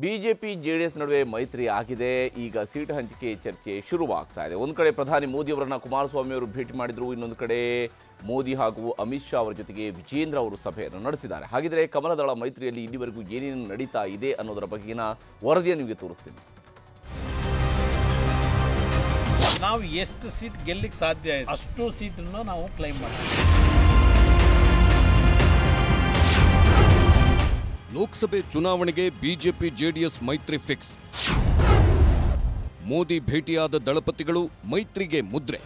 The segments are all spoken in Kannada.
ಬಿಜೆಪಿ ಜೆಡಿಎಸ್ ನಡುವೆ ಮೈತ್ರಿ ಆಗಿದೆ. ಈಗ ಸೀಟ್ ಹಂಚಿಕೆ ಚರ್ಚೆ ಶುರುವಾಗ್ತಾ ಇದೆ. ಒಂದು ಕಡೆ ಪ್ರಧಾನಿ ಮೋದಿ ಅವರನ್ನ ಕುಮಾರಸ್ವಾಮಿ ಅವರು ಭೇಟಿ ಮಾಡಿದ್ರು, ಇನ್ನೊಂದು ಕಡೆ ಮೋದಿ ಹಾಗೂ ಅಮಿತ್ ಶಾ ಅವರ ಜೊತೆಗೆ ವಿಜೇಂದ್ರ ಅವರು ಸಭೆಯನ್ನು ನಡೆಸಿದ್ದಾರೆ. ಹಾಗಿದ್ರೆ ಕಮಲದಳ ಮೈತ್ರಿಯಲ್ಲಿ ಇಲ್ಲಿವರೆಗೂ ಏನೇನು ನಡೀತಾ ಇದೆ ಅನ್ನೋದರ ಬಗೆಗಿನ ವರದಿಯನ್ನು ನಿಮಗೆ ತೋರಿಸ್ತೀನಿ. ನಾವು ಎಷ್ಟು ಸೀಟ್ ಗೆಲ್ಲಿಕ್ಕೆ ಸಾಧ್ಯ ಅಷ್ಟು ಸೀಟನ್ನು ನಾವು ಕ್ಲೈಮ್ ಮಾಡ್ತೀವಿ. ಲೋಕಸಭೆ ಚುನಾವಣೆಗೆ ಬಿಜೆಪಿ ಜೆಡಿಎಸ್ ಮೈತ್ರಿ ಫಿಕ್ಸ್. ಮೋದಿ ಭೇಟಿಯಾದ ದಳಪತಿಗಳು ಮೈತ್ರಿಗೆ ಮುದ್ರೆ.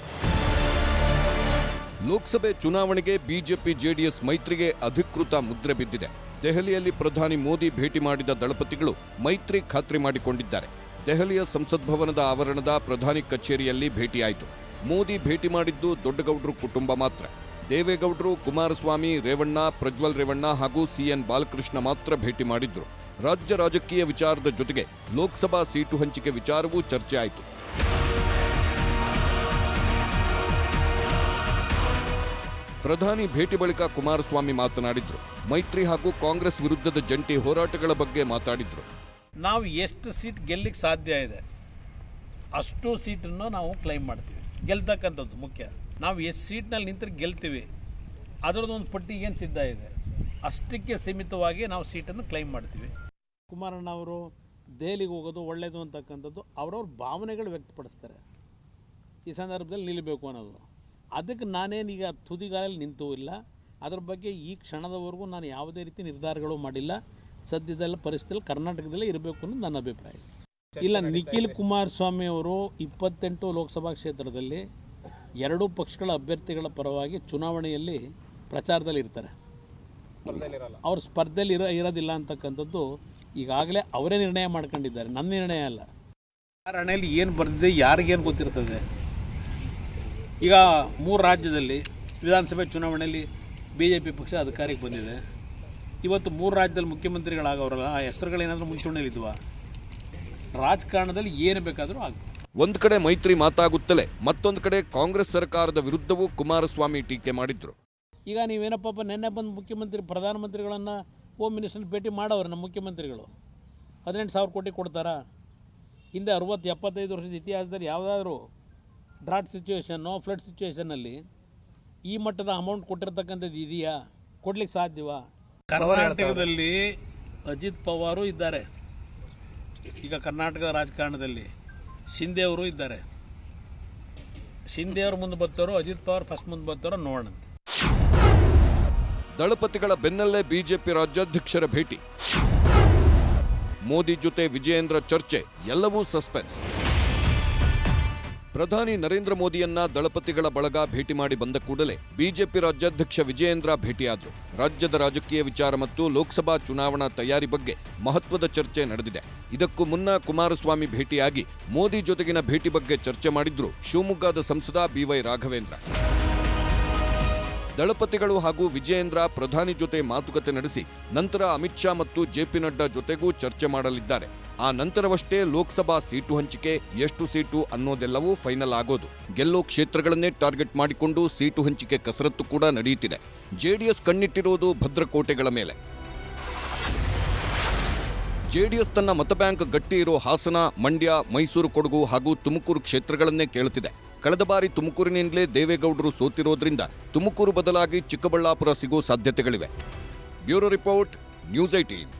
ಲೋಕಸಭೆ ಚುನಾವಣೆಗೆ ಬಿಜೆಪಿ ಜೆಡಿಎಸ್ ಮೈತ್ರಿಗೆ ಅಧಿಕೃತ ಮುದ್ರೆ ಬಿದ್ದಿದೆ. ದೆಹಲಿಯಲ್ಲಿ ಪ್ರಧಾನಿ ಮೋದಿ ಭೇಟಿ ಮಾಡಿದ ದಳಪತಿಗಳು ಮೈತ್ರಿ ಖಾತ್ರಿ ಮಾಡಿಕೊಂಡಿದ್ದಾರೆ. ದೆಹಲಿಯ ಸಂಸತ್ ಭವನದ ಆವರಣದ ಪ್ರಧಾನಿ ಕಚೇರಿಯಲ್ಲಿ ಭೇಟಿಯಾಯಿತು. ಮೋದಿ ಭೇಟಿ ಮಾಡಿದ್ದು ದೊಡ್ಡಗೌಡರು ಕುಟುಂಬ ಮಾತ್ರ. ದೇವೇಗೌಡರು, ಕುಮಾರಸ್ವಾಮಿ, ರೇವಣ್ಣ, ಪ್ರಜ್ವಲ್ ರೇವಣ್ಣ ಹಾಗೂ ಸಿಎನ್ ಬಾಲಕೃಷ್ಣ ಮಾತ್ರ ಭೇಟಿ ಮಾಡಿದ್ರು. ರಾಜ್ಯ ರಾಜಕೀಯ ವಿಚಾರದ ಜೊತೆಗೆ ಲೋಕಸಭಾ ಸೀಟು ಹಂಚಿಕೆ ವಿಚಾರವೂ ಚರ್ಚೆ ಆಯಿತು. ಪ್ರಧಾನಿ ಭೇಟಿ ಬಳಿಕ ಕುಮಾರಸ್ವಾಮಿ ಮಾತನಾಡಿದ್ರು. ಮೈತ್ರಿ ಹಾಗೂ ಕಾಂಗ್ರೆಸ್ ವಿರುದ್ಧದ ಜಂಟಿ ಹೋರಾಟಗಳ ಬಗ್ಗೆ ಮಾತಾಡಿದ್ರು. ನಾವು ಎಷ್ಟು ಸೀಟ್ ಗೆಲ್ಲಕ್ಕೆ ಸಾಧ್ಯ ಇದೆ? ಅಷ್ಟು ಸೀಟನ್ನು ನಾವು ಕ್ಲೈಮ್ ಮಾಡ್ತೀವಿ. ಗೆಲ್ತಕ್ಕಂಥದ್ದು ಮುಖ್ಯ. ನಾವು ಎಷ್ಟು ಸೀಟ್ನಲ್ಲಿ ನಿಂತರೆ ಗೆಲ್ತೀವಿ. ಅದರದ್ದು ಒಂದು ಪಟ್ಟಿ ಏನು ಸಿದ್ಧ ಇದೆ? ಅಷ್ಟಕ್ಕೆ ಸೀಮಿತವಾಗಿ ನಾವು ಸೀಟನ್ನು ಕ್ಲೈಮ್ ಮಾಡ್ತೀವಿ. ಕುಮಾರಣ್ಣ ಅವರು ದೆಹಲಿಗೆ ಹೋಗೋದು ಒಳ್ಳೆಯದು ಅಂತಕ್ಕಂಥದ್ದು ಅವ್ರವ್ರ ಭಾವನೆಗಳು ವ್ಯಕ್ತಪಡಿಸ್ತಾರೆ. ಈ ಸಂದರ್ಭದಲ್ಲಿ ನಿಲ್ಲಬೇಕು ಅನ್ನೋದು. ಅದಕ್ಕೆ ನಾನೇನೀಗ ತುದಿಗಾಲಲ್ಲಿ ನಿಂತೂ ಇಲ್ಲ. ಅದ್ರ ಬಗ್ಗೆ ಈ ಕ್ಷಣದವರೆಗೂ ನಾನು ಯಾವುದೇ ರೀತಿ ನಿರ್ಧಾರಗಳು ಮಾಡಿಲ್ಲ. ಸದ್ಯದಲ್ಲ ಪರಿಸ್ಥಿತಿಯಲ್ಲಿ ಕರ್ನಾಟಕದಲ್ಲೇ ಇರಬೇಕು ಅನ್ನೋದು ನನ್ನ ಅಭಿಪ್ರಾಯ. ಇಲ್ಲ, ನಿಖಿಲ್ ಕುಮಾರಸ್ವಾಮಿ ಅವರು ಇಪ್ಪತ್ತೆಂಟು ಲೋಕಸಭಾ ಕ್ಷೇತ್ರದಲ್ಲಿ ಎರಡೂ ಪಕ್ಷಗಳ ಅಭ್ಯರ್ಥಿಗಳ ಪರವಾಗಿ ಚುನಾವಣೆಯಲ್ಲಿ ಪ್ರಚಾರದಲ್ಲಿ ಇರ್ತಾರೆ. ಅವ್ರು ಸ್ಪರ್ಧೆಯಲ್ಲಿ ಇರೋ ಇರೋದಿಲ್ಲ ಅಂತಕ್ಕಂಥದ್ದು ಈಗಾಗಲೇ ಅವರೇ ನಿರ್ಣಯ ಮಾಡ್ಕೊಂಡಿದ್ದಾರೆ. ನನ್ನ ನಿರ್ಣಯ ಅಲ್ಲ. ಯಾರ ಹಣೆಯಲ್ಲಿ ಏನು ಬರೆದಿದೆ ಯಾರಿಗೇನು ಗೊತ್ತಿರ್ತದೆ? ಈಗ ಮೂರು ರಾಜ್ಯದಲ್ಲಿ ವಿಧಾನಸಭೆ ಚುನಾವಣೆಯಲ್ಲಿ ಬಿ ಜೆ ಪಿ ಪಕ್ಷ ಅಧಿಕಾರಕ್ಕೆ ಬಂದಿದೆ. ಇವತ್ತು ಮೂರು ರಾಜ್ಯದಲ್ಲಿ ಮುಖ್ಯಮಂತ್ರಿಗಳಾಗವ್ರಲ್ಲ ಆ ಹೆಸರುಗಳೇನಾದರೂ ಮುಂಚೂಣಿಯಲ್ಲಿದ್ವಾ? ರಾಜಕಾರಣದಲ್ಲಿ ಏನು ಬೇಕಾದರೂ ಆಗ್ತದೆ. ಒಂದ್ ಕಡೆ ಮೈತ್ರಿ ಮಾತಾಗುತ್ತಲೇ ಮತ್ತೊಂದು ಕಡೆ ಕಾಂಗ್ರೆಸ್ ಸರ್ಕಾರದ ವಿರುದ್ಧವೂ ಕುಮಾರಸ್ವಾಮಿ ಟೀಕೆ ಮಾಡಿದ್ರು. ಈಗ ನೀವೇನಪ್ಪ ನೆನ್ನೆ ಬಂದು ಮುಖ್ಯಮಂತ್ರಿ ಪ್ರಧಾನಮಂತ್ರಿಗಳನ್ನು ಹೋಮ್ ಮಿನಿಸ್ಟರ್ ಭೇಟಿ ಮಾಡವ್ರೆ ನಮ್ಮ ಮುಖ್ಯಮಂತ್ರಿಗಳು. ಹದಿನೆಂಟು ಸಾವಿರ ಕೋಟಿ ಕೊಡ್ತಾರಾ? ಹಿಂದೆ ಅರವತ್ತು ಎಪ್ಪತ್ತೈದು ವರ್ಷದ ಇತಿಹಾಸದಲ್ಲಿ ಯಾವುದಾದ್ರೂ ಡ್ರಾಟ್ ಸಿಚುವೇಷನ್ನು ಫ್ಲಡ್ ಸಿಚುವೇಷನ್ನಲ್ಲಿ ಈ ಮಟ್ಟದ ಅಮೌಂಟ್ ಕೊಟ್ಟಿರ್ತಕ್ಕಂಥದ್ದು ಇದೆಯಾ? ಕೊಡ್ಲಿಕ್ಕೆ ಸಾಧ್ಯವಾ? ಕರ್ನಾಟಕದಲ್ಲಿ ಅಜಿತ್ ಪವಾರು ಇದ್ದಾರೆ. ಈಗ ಕರ್ನಾಟಕದ ರಾಜಕಾರಣದಲ್ಲಿ. ಶಿಂದೆ ಇದ್ದಾರೆ. ಶಿಂದೆ ಮುಂದೆ ಬರ್ತಾರೋ, ಅಜಿತ್ ಪವಾರ್ ಫಸ್ಟ್ ಮುಂದೆ ಬರ್ತಾರೋ ನೋಡಂತೆ ದಳಪತಿಗಳ ಬೆನ್ನಲ್ಲೇ ಬಿಜೆಪಿ ರಾಜ್ಯಾಧ್ಯಕ್ಷರ ಭೇಟಿ. ಮೋದಿ ಜೊತೆ ವಿಜಯೇಂದ್ರ ಚರ್ಚೆ, ಎಲ್ಲವೂ ಸಸ್ಪೆನ್ಸ್ ಪ್ರಧಾನಿ ನರೇಂದ್ರ ಮೋದಿಯನ್ನ ದಳಪತಿಗಳ ಬಳಗ ಭೇಟಿ ಮಾಡಿ ಬಂದ ಕೂಡಲೇ ಬಿಜೆಪಿ ರಾಜ್ಯಾಧ್ಯಕ್ಷ ವಿಜಯೇಂದ್ರ ಭೇಟಿಯಾದರು. ರಾಜ್ಯದ ರಾಜಕೀಯ ವಿಚಾರ ಮತ್ತು ಲೋಕಸಭಾ ಚುನಾವಣಾ ತಯಾರಿ ಬಗ್ಗೆ ಮಹತ್ವದ ಚರ್ಚೆ ನಡೆದಿದೆ. ಇದಕ್ಕೂ ಮುನ್ನ ಕುಮಾರಸ್ವಾಮಿ ಭೇಟಿಯಾಗಿ ಮೋದಿ ಜೊತೆಗಿನ ಭೇಟಿ ಬಗ್ಗೆ ಚರ್ಚೆ ಮಾಡಿದ್ರು ಶಿವಮೊಗ್ಗದ ಸಂಸದ ಬಿವೈ ರಾಘವೇಂದ್ರ. ದಳಪತಿಗಳು ಹಾಗೂ ವಿಜಯೇಂದ್ರ ಪ್ರಧಾನಿ ಜೊತೆ ಮಾತುಕತೆ ನಡೆಸಿ ನಂತರ ಅಮಿತ್ ಶಾ ಮತ್ತು ಜೆಪಿ ನಡ್ಡಾ ಜೊತೆಗೂ ಚರ್ಚೆ ಮಾಡಲಿದ್ದಾರೆ. ಆ ನಂತರವಷ್ಟೇ ಲೋಕಸಭಾ ಸೀಟು ಹಂಚಿಕೆ, ಎಷ್ಟು ಸೀಟು ಅನ್ನೋದೆಲ್ಲವೂ ಫೈನಲ್ ಆಗೋದು. ಗೆಲ್ಲೋ ಕ್ಷೇತ್ರಗಳನ್ನೇ ಟಾರ್ಗೆಟ್ ಮಾಡಿಕೊಂಡು ಸೀಟು ಹಂಚಿಕೆ ಕಸರತ್ತು ಕೂಡ ನಡೆಯುತ್ತಿದೆ. ಜೆಡಿಎಸ್ ಕಣ್ಣಿಟ್ಟಿರೋದು ಭದ್ರಕೋಟೆಗಳ ಮೇಲೆ. ಜೆಡಿಎಸ್ ತನ್ನ ಮತಬ್ಯಾಂಕ್ ಗಟ್ಟಿ ಇರೋ ಹಾಸನ, ಮಂಡ್ಯ, ಮೈಸೂರು, ಕೊಡಗು ಹಾಗೂ ತುಮಕೂರು ಕ್ಷೇತ್ರಗಳನ್ನೇ ಕೇಳುತ್ತಿದೆ. ಕಳೆದ ಬಾರಿ ತುಮಕೂರಿನಿಂದಲೇ ದೇವೇಗೌಡರು ಸೋತಿರೋದ್ರಿಂದ ತುಮಕೂರು ಬದಲಾಗಿ ಚಿಕ್ಕಬಳ್ಳಾಪುರ ಸಿಗೋ ಸಾಧ್ಯತೆಗಳಿವೆ. Bureau report news eighteen